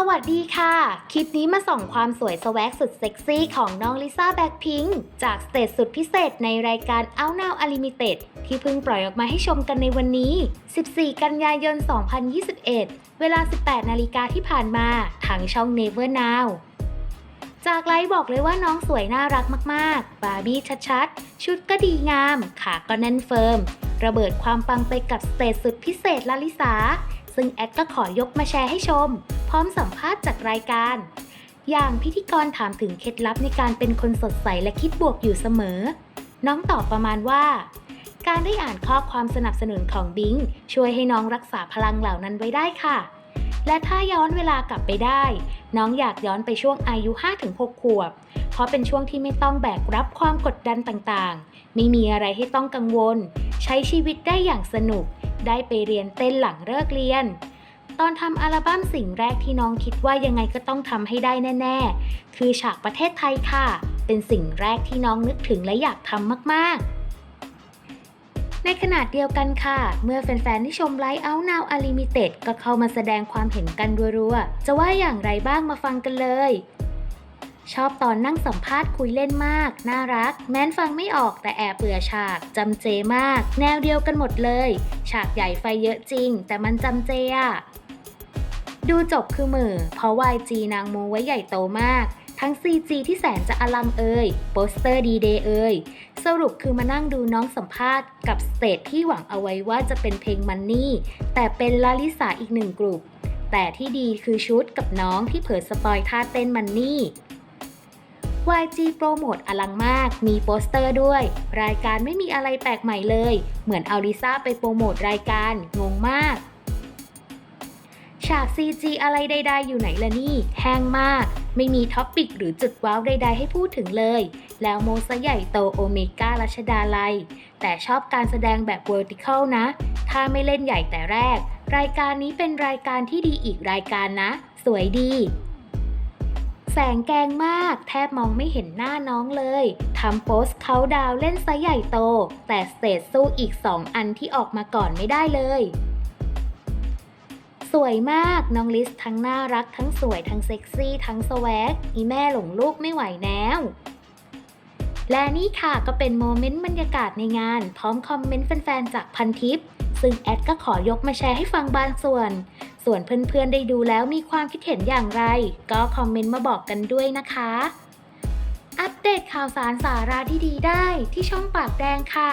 สวัสดีค่ะ คลิปนี้มาส่องความสวยสวกสุดเซ็กซี่ของน้องลิซ่าแบ็คพิงค์จากสเตจสุดพิเศษในรายการ Out Now Unlimited ที่เพิ่งปล่อยออกมาให้ชมกันในวันนี้ 14 กันยายน 2021 เวลา 18 นาฬิกาที่ผ่านมาทางช่อง Never Now จากไลฟ์บอกเลยว่าน้องสวยน่ารักมากๆ บาร์บี้ชัดๆ ชุดก็ดีงาม ขาก็แน่นเฟิร์ม ระเบิดความปังไปกับสเตจสุดพิเศษลาลิสาซึ่งแอดก็ขอยกมาแชร์ให้ชม ร้อมสัมภาษณ์จากรายการ อย่างพิธีกรถามถึงเคล็ดลับในการเป็นคนสดใสและคิดบวกอยู่เสมอ น้องตอบประมาณว่า การได้อ่านข้อความสนับสนุนของบิงช่วยให้น้องรักษาพลังเหล่านั้นไว้ได้ค่ะ และถ้าย้อนเวลากลับไปได้ น้องอยากย้อนไปช่วงอายุ 5-6 ขวบ เพราะเป็นช่วงที่ไม่ต้องแบกรับความกดดันต่างๆ ไม่มีอะไรให้ต้องกังวล ใช้ชีวิตได้อย่างสนุก ได้ไปเรียนเต้นหลังเลิกเรียน ตอนทำอัลบั้มสิ่งแรกที่น้องคิดว่ายังไงก็ต้องทำให้ได้แน่ ๆ คือฉากประเทศไทยค่ะ เป็นสิ่งแรกที่น้องนึกถึงและอยากทำมากๆในขณะเดียวกันค่ะ เมื่อแฟนๆ ที่ชมไลฟ์เอา Now Unlimited ก็เข้ามาแสดงความเห็นกันรัวๆ จะว่าอย่างไรบ้างมาฟังกันเลย ชอบตอนนั่งสัมภาษณ์คุยเล่นมาก น่ารัก แม้นฟังไม่ออกแต่แอบเบื่อฉากจำเจมาก แนวเดียวกันหมดเลย ฉากใหญ่ไฟเยอะจริง แต่มันจำเจอะ ดูจบคือมือ เพราะ YG นางโมไว้ใหญ่โตมาก ทั้ง CG ที่แสนจะอลังเอ่ยโปสเตอร์ดีเดย์เอ่ยสรุปคือมานั่งดูน้องสัมภาษณ์กับสเตจที่หวังเอาไว้ว่าจะเป็นเพลงมันนี่ แต่เป็นลาลิสาอีกหนึ่งกลุ่มแต่ที่ดีคือชุดกับน้องที่เผยสปอยท่าเต้นมันนี่ YG โปรโมทอลังมาก มีโปสเตอร์ด้วย รายการไม่มีอะไรแปลกใหม่เลย เหมือนเอาลิซ่าไปโปรโมทรายการ งงมาก ฉาก CG อะไรใด ๆ อยู่ไหนล่ะนี่ แห้งมาก ไม่มีท็อปปิกหรือจุดว้าวใด ๆ ให้พูดถึงเลย แล้วโมซะใหญ่โตโอเมก้ารัชดาลัย แต่ชอบการแสดงแบบ vertical นะ ถ้าไม่เล่นใหญ่แต่แรก รายการนี้เป็นรายการที่ดีอีกรายการนะ สวยดีแสงแกงมาก แทบมองไม่เห็นหน้าน้องเลย ทำโพสเขาดาวเล่นไซส์ใหญ่โต แต่เตจสู้อีก2อันที่ออกมาก่อนไม่ได้เลย วยมากน้องลิสทั้งน่ารักทั้งสวยทั้งเซ็กซี่ทั้งสวกอีแม่หลงลูกไม่ไหวแล้วและนี่ค่ะก็เป็นโมเมนต์บรรยากาศในงาน พร้อมคอมเมนต์แฟนๆ จากพันทิป ซึ่งแอดก็ขอยกมาแชร์ให้ฟังบางส่วน ส่วนเพื่อนๆ ได้ดูแล้วมีความคิดเห็นอย่างไร ก็คอมเมนต์มาบอกกันด้วยนะคะ อัปเดตข่าวสารสาระที่ดีได้ที่ช่องปากแดงค่ะ